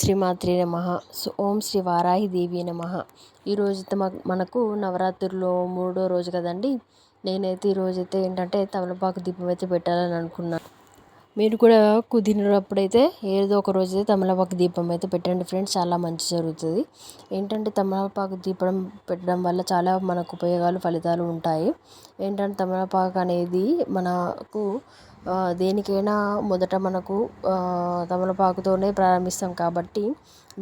శ్రీ మాత్రే నమ. ఓం శ్రీ వారాహి దేవి నమ. ఈరోజు మనకు నవరాత్రుల్లో మూడో రోజు కదండి. నేనైతే ఈరోజైతే ఏంటంటే తమలపాకు దీపం అయితే పెట్టాలని అనుకున్నాను మీరు కూడా కుదిరినప్పుడైతే ఏదో ఒక రోజు అయితే తమలపాకు దీపం అయితే పెట్టండి ఫ్రెండ్స్. చాలా మంచి జరుగుతుంది. ఏంటంటే తమలపాకు దీపం పెట్టడం వల్ల చాలా మనకు ఉపయోగాలు ఫలితాలు ఉంటాయి. ఏంటంటే తమలపాకు అనేది మనకు దేనికైనా మొదట మనకు తమలపాకుతోనే ప్రారంభిస్తాం కాబట్టి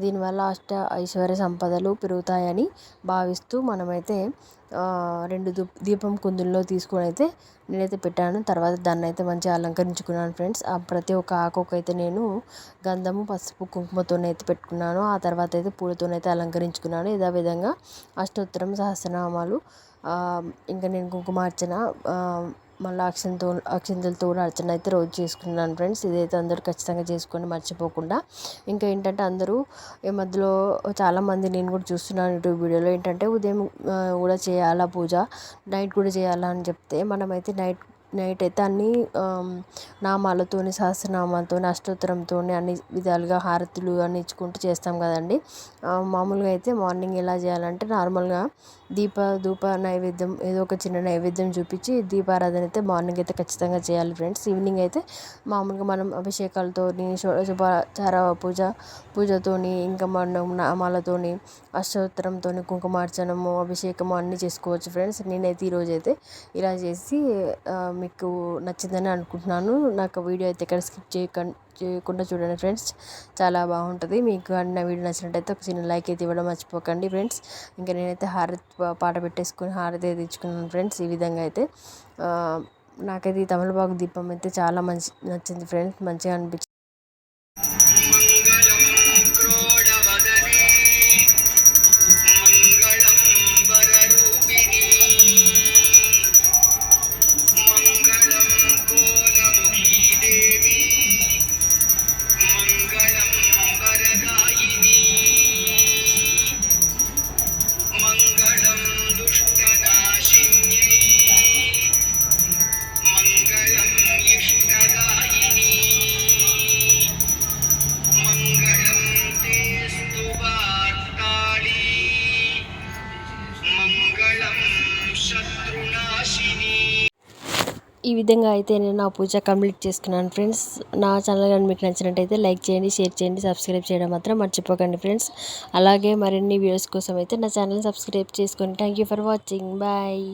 దీనివల్ల అష్ట ఐశ్వర్య సంపదలు పెరుగుతాయని భావిస్తూ మనమైతే రెండు దీపం కుందుల్లో తీసుకొని అయితే నేనైతే పెట్టాను. తర్వాత దాన్ని అయితే మంచిగా అలంకరించుకున్నాను ఫ్రెండ్స్. ఆ ప్రతి ఒక్క ఆకుకు అయితే నేను గంధము పసుపు కుంకుమతోనైతే పెట్టుకున్నాను. ఆ తర్వాత అయితే పూలతోనైతే అలంకరించుకున్నాను. ఇదే విధంగా అష్టోత్తరం సహస్రనామాలు ఇంకా నేను కుంకుమార్చన మళ్ళీ అక్షంతో అక్షంతలతో కూడా అర్చన అయితే రోజు చేసుకున్నాను ఫ్రెండ్స్. ఇదైతే అందరూ ఖచ్చితంగా చేసుకొని మర్చిపోకుండా. ఇంకా ఏంటంటే అందరూ ఈ మధ్యలో చాలామంది నేను కూడా చూస్తున్నాను యూట్యూబ్ వీడియోలో ఏంటంటే ఉదయం కూడా చేయాలా పూజ నైట్ కూడా చేయాలా అని చెప్తే మనమైతే నైట్ నైట్ అయితే అన్ని నామాలతోని సహస్రనామాలతో అష్టోత్తరంతో అన్ని విధాలుగా హారతులు అన్ని ఇచ్చుకుంటూ చేస్తాం కదండి. మామూలుగా అయితే మార్నింగ్ ఎలా చేయాలంటే నార్మల్గా దీప ధూప నైవేద్యం ఏదో ఒక చిన్న నైవేద్యం చూపించి దీపారాధన అయితే మార్నింగ్ అయితే ఖచ్చితంగా చేయాలి ఫ్రెండ్స్. ఈవినింగ్ అయితే మామూలుగా మనం అభిషేకాలతో షోడశోపచార పూజ పూజతోని ఇంకా మనం నామాలతోని అష్టోత్తరంతో కుంకుమార్చనము అభిషేకము అన్నీ చేసుకోవచ్చు ఫ్రెండ్స్. నేనైతే ఈరోజు అయితే ఇలా చేసి మీకు నచ్చిందని అనుకుంటున్నాను. నాకు వీడియో అయితే ఎక్కడ స్కిప్ చేయకండి చేయకుండా చూడండి ఫ్రెండ్స్. చాలా బాగుంటుంది. మీకు నా వీడియో నచ్చినట్టయితే ఒక చిన్న లైక్ అయితే ఇవ్వడం మర్చిపోకండి ఫ్రెండ్స్. ఇంకా నేనైతే హారతి పాట పెట్టేసుకొని హారతి అయితే ఇచ్చుకున్నాను ఫ్రెండ్స్ ఈ విధంగా అయితే. నాకైతే ఈ తమలపాకు దీపం అయితే చాలా మంచి నచ్చింది ఫ్రెండ్స్. మంచిగా అనిపించింది ఈ విధంగా అయితే నేను నా పూజ కంప్లీట్ చేసుకున్నాను ఫ్రెండ్స్. నా ఛానల్ కానీ మీకు నచ్చినట్టయితే లైక్ చేయండి షేర్ చేయండి సబ్స్క్రైబ్ చేయడం మాత్రం మర్చిపోకండి ఫ్రెండ్స్. అలాగే మరిన్ని వీడియోస్ కోసం అయితే నా ఛానల్ సబ్స్క్రైబ్ చేసుకోండి thank you for watching. Bye.